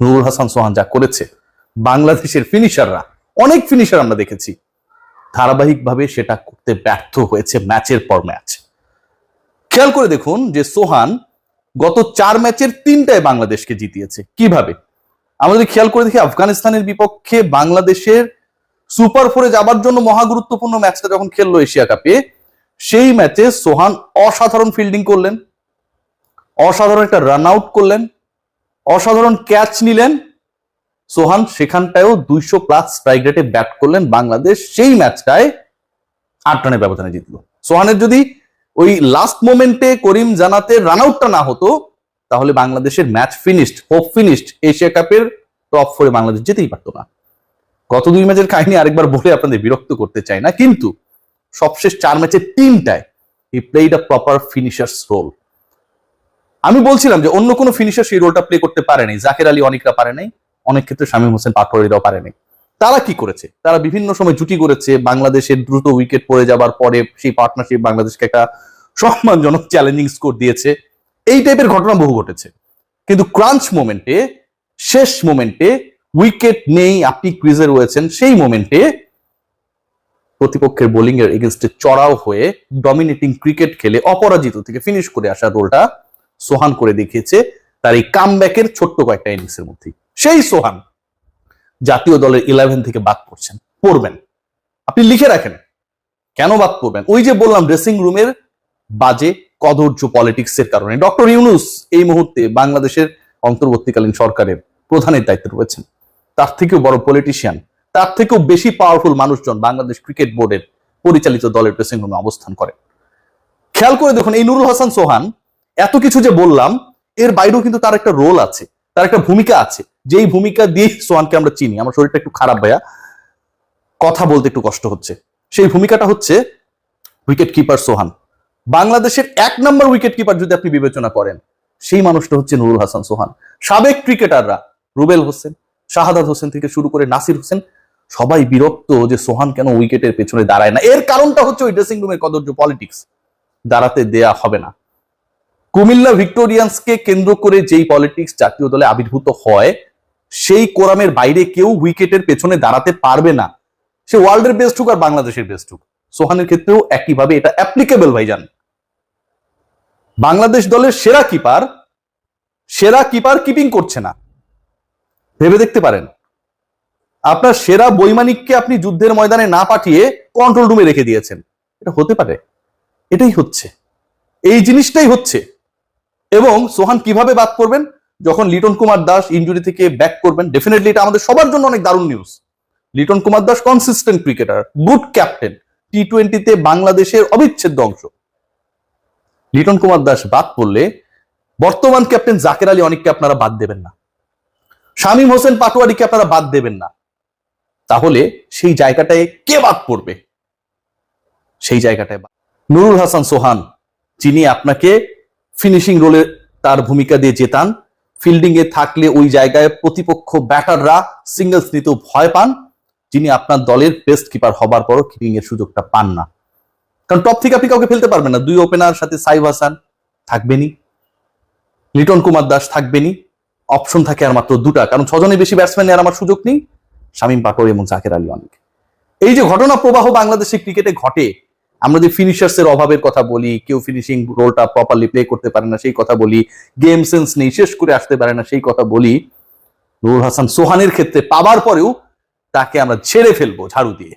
নুরুল হাসান সোহান যা করেছে, বাংলাদেশের ফিনিশাররা অনেক ফিনিশার আমরা দেখেছি। ধারাবাহিকভাবে সেটা করতে ব্যর্থ হয়েছে ম্যাচের পর ম্যাচ খেয়াল করে দেখুন যে সোহান গত চার ম্যাচের তিনটায় বাংলাদেশকে জিতিয়েছে। কীভাবে? যদি খেয়াল করে দেখি আফগানিস্তানের বিপক্ষে বাংলাদেশের সুপার ফোরে যাবার জন্য মহা গুরুত্বপূর্ণ ম্যাচটা যখন খেললো এশিয়া কাপে, সেই ম্যাচে সোহান অসাধারণ ফিল্ডিং করলেন, অসাধারণ একটা রান আউট করলেন অসাধারণ ক্যাচ নিলেন। সোহান, সেখানটায়ও দুইশো প্লাস স্ট্রাইক রেটে ব্যাট করলেন বাংলাদেশ। সেই ম্যাচটায় আট রানের ব্যবধানে জিতলো। সোহানের যদি ওই লাস্ট মোমেন্টে করিম জানাতে রান আউটটা না হতো, তাহলে বাংলাদেশের match finished hope finished Asia কাপের টপ ফোরে বাংলাদেশ যেতেই পারতো না। গত দুই ম্যাচের কাহিনী আরেকবার বলে আপনাদের বিরক্ত করতে চাই না। কিন্তু সবশেষ চার ম্যাচের তিনটায় he played a proper finishers role আমি বলছিলাম যে অন্য কোনো ফিনিশার সেই রোলটা প্লে করতে পারেনি জাকের আলী অনেকরা পারে নাই, অনেক ক্ষেত্রে শামীম হোসেন পাটোয়ারিরাও পারেনি তারা কি করেছে? তারা বিভিন্ন সময় জুটি করেছে বাংলাদেশের দ্রুত উইকেট পড়ে যাবার পরে সেই পার্টনারশিপ বাংলাদেশকে একটা সম্মানজনক চ্যালেঞ্জিং স্কোর দিয়েছে। এই টাইপের ঘটনা বহু ঘটেছে। কিন্তু ক্রাঞ্চ মোমেন্টে শেষ মোমেন্টে উইকেট নেই, আপনি ক্রিজে রয়েছেন, সেই মোমেন্টে প্রতিপক্ষের বোলিং এর এগেনস্টে চড়াও হয়ে ডমিনেটিং ক্রিকেট খেলে অপরাজিত থেকে ফিনিশ করে আসার রোলটা সোহান করে দেখিয়েছে তার এই কামব্যাকের ছোট্ট কয়েকটা ইনিংসের মধ্যে সেই সোহান জাতীয় দলের ইলেভেন থেকে বাদ করছেন পড়বেন। আপনি লিখে রাখেন, কেন বাদ পড়বেন? ওই যে বললাম ড্রেসিং রুমের বাজে কদর্য পলিটিক্স এর কারণে। ডক্টর ইউনুস এই মুহূর্তে বাংলাদেশের অন্তর্বর্তীকালীন সরকারের প্রধানের দায়িত্বে রয়েছেন। তার থেকেও বড় পলিটিশিয়ান তার থেকেও বেশি পাওয়ারফুল মানুষজন বাংলাদেশ ক্রিকেট বোর্ডের পরিচালিত দলের ড্রেসিং রুমে অবস্থান করে। খেয়াল করে দেখুন, এই নুরুল হাসান সোহান এত কিছু যে বললাম, এর বাইরেও কিন্তু তার একটা রোল আছে, তার একটা ভূমিকা আছে। যেই ভূমিকা দিয়ে সোহানকে আমরা চিনি, আমার শরীরটা একটু খারাপ ভাইয়া। কথা বলতে একটু কষ্ট হচ্ছে। সেই ভূমিকাটা হচ্ছে উইকেট কিপার সোহান। বাংলাদেশের এক নম্বর উইকেট কিপার যদি আপনি বিবেচনা করেন, সেই মানুষটা হচ্ছে নুরুল হাসান সোহান। সাবেক ক্রিকেটাররা রুবেল হোসেন, শাহাদাত হোসেন থেকে শুরু করে নাসির হোসেন, সবাই বিরক্ত যে সোহান কেন উইকেটের পেছনে দাঁড়ায় না। এর কারণটা হচ্ছে ওই ড্রেসিং রুমের কদর্য পলিটিক্স দাঁড়াতে দেয়া হবে না। কুমিল্লা ভিক্টোরিয়ান্সকে কেন্দ্র করে যেই পলিটিক্স জাতীয় দলে আবির্ভূত হয়, সেই কোরামের বাইরে কেউ উইকেটের পেছনে দাঁড়াতে পারবে না। সে ওয়ার্ল্ডের বেস্ট হোক আর বাংলাদেশের বেস্ট হোক। সোহানের ক্ষেত্রেও একইভাবে এটা অ্যাপ্লিকেবল ভাইজান। বাংলাদেশ দলের সেরা কিপার সেরা কিপার কিপিং করছে না। ভেবে দেখতে পারেন। আপনার সেরা বৈমানিককে আপনি যুদ্ধের ময়দানে না পাঠিয়ে কন্ট্রোল রুমে রেখে দিয়েছেন। এটা হতে পারে। এটাই হচ্ছে। এই জিনিসটাই হচ্ছে। এবং সোহান কীভাবে বাদ করবেন যখন লিটন কুমার দাস ইঞ্জুরি থেকে ব্যাক করবেন ডেফিনেটলি এটা আমাদের সবার জন্য অনেক দারুণ news Liton Kumar Das consistent cricketer good captain T টোয়েন্টিতে বাংলাদেশের অবিচ্ছেদ্য অংশ। লিটন কুমার দাস বাদ পড়লে বর্তমান ক্যাপ্টেন জাকের আলী অনেককে আপনারা বাদ দেবেন না। শামীম হোসেন পাটোয়ারিকে আপনারা বাদ দেবেন না। তাহলে সেই জায়গাটায় কে বাদ পড়বে? সেই জায়গাটায় নুরুল হাসান সোহান, যিনি আপনাকে ফিনিশিং রোলে তার ভূমিকা দিয়ে জেতান। ফিল্ডিং এ থাকলে ওই জায়গায় প্রতিপক্ষ ব্যাটাররা সিঙ্গেলস নিতেও ভয় পান। যিনি আপনার দলের বেস্ট কিপার হবার পরও কিপিং এর সুযোগটা পান না। কারণ টপ থেকে আপনি কাউকে ফেলতে পারবেন না। দুই ওপেনার সাথে সাইব হাসান থাকবেনি লিটন কুমার দাস থাকবেনি অপশন থাকে আর মাত্র দুটা। কারণ ছজনের বেশি ব্যাটসম্যান আর আমার সুযোগ নেই। শামীম পাটোয়ারি এবং জাকের আলী অনেক। এই যে ঘটনা প্রবাহ বাংলাদেশের ক্রিকেটে ঘটে আমরা যদি ফিনিশার্সের অভাবের কথা বলি, কেউ ফিনিশিং রোলটা প্রপারলি প্লে করতে পারে না, সেই কথা বলি গেম সেন্স নেই, শেষ করে আসতে পারে না, সেই কথা বলি, নুরুল হাসান সোহানের ক্ষেত্রে পাবার পরেও তাকে আমরা ছেড়ে ফেলব ঝাড়ু দিয়ে।